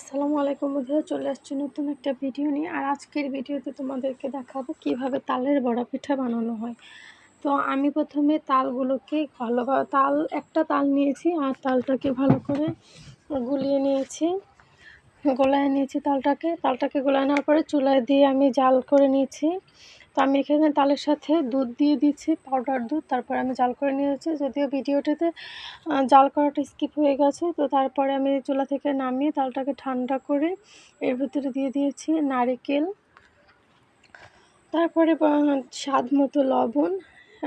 আসসালামু আলাইকুম বন্ধুরা, চলে আসছি নতুন একটা ভিডিও নিয়ে। আর আজকের ভিডিওতে তোমাদেরকে দেখাবো কীভাবে তালের বড়া পিঠা বানানো হয়। তো আমি প্রথমে তালগুলোকে ভালোভাবে তাল, একটা তাল নিয়েছি আর তালটাকে ভালো করে গুলিয়ে নিয়েছি। গোলায় নিয়েছি তালটাকে। তালটাকে গোলায় নেওয়ার পরে চুলায় দিয়ে আমি জাল করে নিয়েছি। তো আমি এখানে তালের সাথে দুধ দিয়ে দিচ্ছি পাউডার দুধ। তারপরে আমি জাল করে নিয়েছি, যদিও ভিডিওটাতে জাল করাটা স্কিপ হয়ে গেছে। তো তারপরে আমি চুলা থেকে নামিয়ে তালটাকে ঠান্ডা করে এর ভিতরে দিয়ে দিয়েছি নারিকেল। তারপরে স্বাদ মতো লবণ।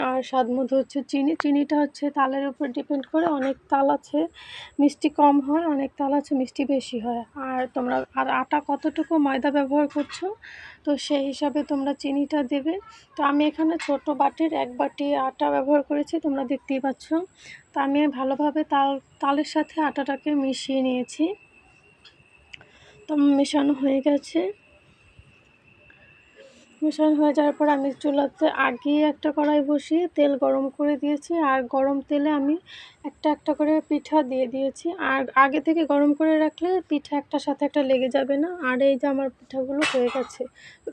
আর স্বাদ মতো হচ্ছে চিনি। চিনিটা হচ্ছে তালের উপর ডিপেন্ড করে অনেক তাল আছে, মিষ্টি কম হয়, অনেক তাল আছে, মিষ্টি বেশি হয়। আর তোমরা, আর আটা কতটুকু ময়দা ব্যবহার করছ, তো সেই হিসাবে তোমরা চিনিটা দেবে। তো আমি এখানে ছোট বাটির এক বাটি আটা ব্যবহার করেছি, তোমরা দেখতেই পাচ্ছ। তো আমি ভালোভাবে তাল, তালের সাথে আটাটাকে মিশিয়ে নিয়েছি। তো মেশানো হয়ে গেছে। মেশানো হয়ে যাওয়ার পর আমি চুলাতে আগে একটা কড়াই বসিয়ে তেল গরম করে দিয়েছি। আর গরম তেলে আমি একটা একটা করে পিঠা দিয়ে দিয়েছি। আর আগে থেকে গরম করে রাখলে পিঠা একটার সাথে একটা লেগে যাবে না। আর এই যে আমার পিঠাগুলো হয়ে গেছে,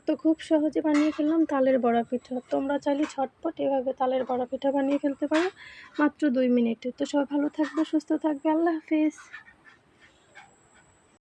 তো খুব সহজে বানিয়ে ফেললাম তালের বড়া পিঠা। তোমরা চাইলে ছটপট এভাবে তালের বড়া পিঠা বানিয়ে ফেলতে পারো মাত্র দুই মিনিটে। তো সবাই ভালো থাকবে, সুস্থ থাকবে, আল্লাহ হাফিজ।